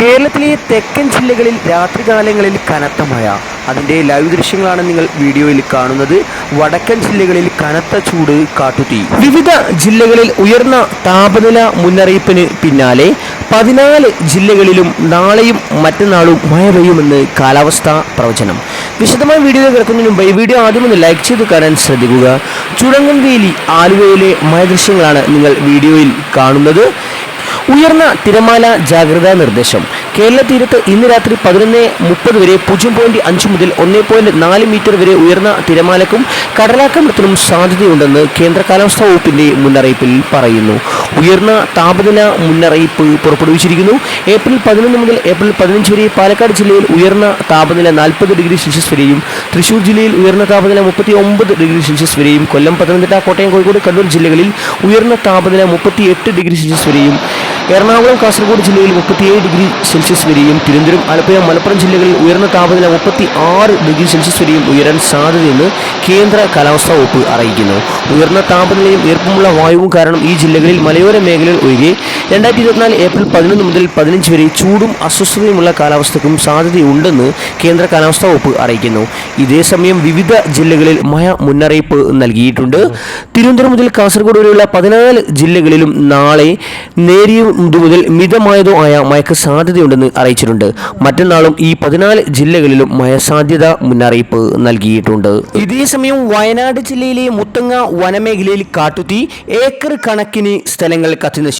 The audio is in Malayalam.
കേരളത്തിലെ തെക്കൻ ജില്ലകളിൽ രാത്രികാലങ്ങളിൽ കനത്ത മഴ. അതിന്റെ ലൈവ് ദൃശ്യങ്ങളാണ് നിങ്ങൾ വീഡിയോയിൽ കാണുന്നത്. വടക്കൻ ജില്ലകളിൽ കനത്ത ചൂട് കാട്ടുതീ. വിവിധ ജില്ലകളിൽ ഉയർന്ന താപനില മുന്നറിയിപ്പിന് പിന്നാലെ പതിനാല് ജില്ലകളിലും നാളെയും മറ്റന്നാളും മഴ പെയ്യുമെന്ന് കാലാവസ്ഥാ പ്രവചനം. വിശദമായ വീഡിയോ കിടക്കുന്നതിന് മുമ്പ് ഈ വീഡിയോ ആദ്യം ഒന്ന് ലൈക്ക് ചെയ്ത് കാണാൻ ശ്രദ്ധിക്കുക. ചുടങ്ങൻവേലി ആലുവയിലെ മഴ ദൃശ്യങ്ങളാണ് നിങ്ങൾ വീഡിയോയിൽ കാണുന്നത്. ഉയർന്ന തിരമാല ജാഗ്രതാ നിർദ്ദേശം. കേരള തീരത്ത് ഇന്ന് രാത്രി പതിനൊന്ന് മുപ്പത് വരെ പൂജ്യം പോയിന്റ് അഞ്ച് മുതൽ ഒന്ന് പോയിന്റ് നാല് മീറ്റർ വരെ ഉയർന്ന തിരമാലക്കും കടലാക്രമണത്തിനും സാധ്യതയുണ്ടെന്ന് കേന്ദ്ര കാലാവസ്ഥാ വകുപ്പിന്റെ മുന്നറിയിപ്പിൽ പറയുന്നു. ഉയർന്ന താപനില മുന്നറിയിപ്പ് പുറപ്പെടുവിച്ചിരിക്കുന്നു. ഏപ്രിൽ പതിനൊന്ന് മുതൽ ഏപ്രിൽ പതിനഞ്ച് വരെ പാലക്കാട് ജില്ലയിൽ ഉയർന്ന താപനില നാൽപ്പത് ഡിഗ്രി സെൽഷ്യസ് വരെയും തൃശൂർ ജില്ലയിൽ ഉയർന്ന താപനില മുപ്പത്തി ഒമ്പത് ഡിഗ്രി സെൽഷ്യസ് വരെയും കൊല്ലം പത്തനംതിട്ട കോട്ടയം കോഴിക്കോട് കണ്ണൂർ ജില്ലകളിൽ ഉയർന്ന താപനില മുപ്പത്തി എട്ട് ഡിഗ്രി സെൽഷ്യസ് വരെയും എറണാകുളം കാസർഗോഡ് ജില്ലയിൽ മുപ്പത്തിയേഴ് ഡിഗ്രി സെൽഷ്യസ് വരെയും തിരുവനന്തപുരം ആലപ്പുഴ മലപ്പുറം ജില്ലകളിൽ ഉയർന്ന താപനില മുപ്പത്തി ആറ് ഡിഗ്രി സെൽഷ്യസ് വരെയും ഉയരാൻ സാധ്യതയെന്ന് കേന്ദ്ര കാലാവസ്ഥാ വകുപ്പ് അറിയിക്കുന്നു. ഉയർന്ന താപനിലയും ഈർപ്പമുള്ള വായുവും കാരണം ഈ ജില്ലകളിൽ മലയോര മേഖലകൾ ഒഴികെ രണ്ടായിരത്തി ഇരുപത്തിനാല് ഏപ്രിൽ പതിനൊന്ന് മുതൽ പതിനഞ്ച് വരെ ചൂടും അസ്വസ്ഥതയുമുള്ള കാലാവസ്ഥയ്ക്കും സാധ്യതയുണ്ടെന്ന് കേന്ദ്ര കാലാവസ്ഥാ വകുപ്പ് അറിയിക്കുന്നു. ഇതേസമയം വിവിധ ജില്ലകളിൽ മഴ മുന്നറിയിപ്പ് നൽകിയിട്ടുണ്ട്. തിരുവനന്തപുരം മുതൽ കാസർഗോഡ് വരെയുള്ള പതിനാല് ജില്ലകളിലും നാളെ നേരിയതു മുതൽ മിതമായതോ ആയ മഴയ്ക്ക് സാധ്യതയുണ്ടെന്ന് അറിയിച്ചിട്ടുണ്ട്. മറ്റന്നാളും ഈ പതിനാല് ജില്ലകളിലും മഴ സാധ്യത മുന്നറിയിപ്പ് നൽകിയിട്ടുണ്ട്. ഇതേസമയം വയനാട് ജില്ലയിലെ മുത്തങ്ങ വനമേഖലയിൽ കാട്ടുതീ ഏക്കർ കണക്കിന് സ്ഥലങ്ങൾ കത്തിനശിച്ചു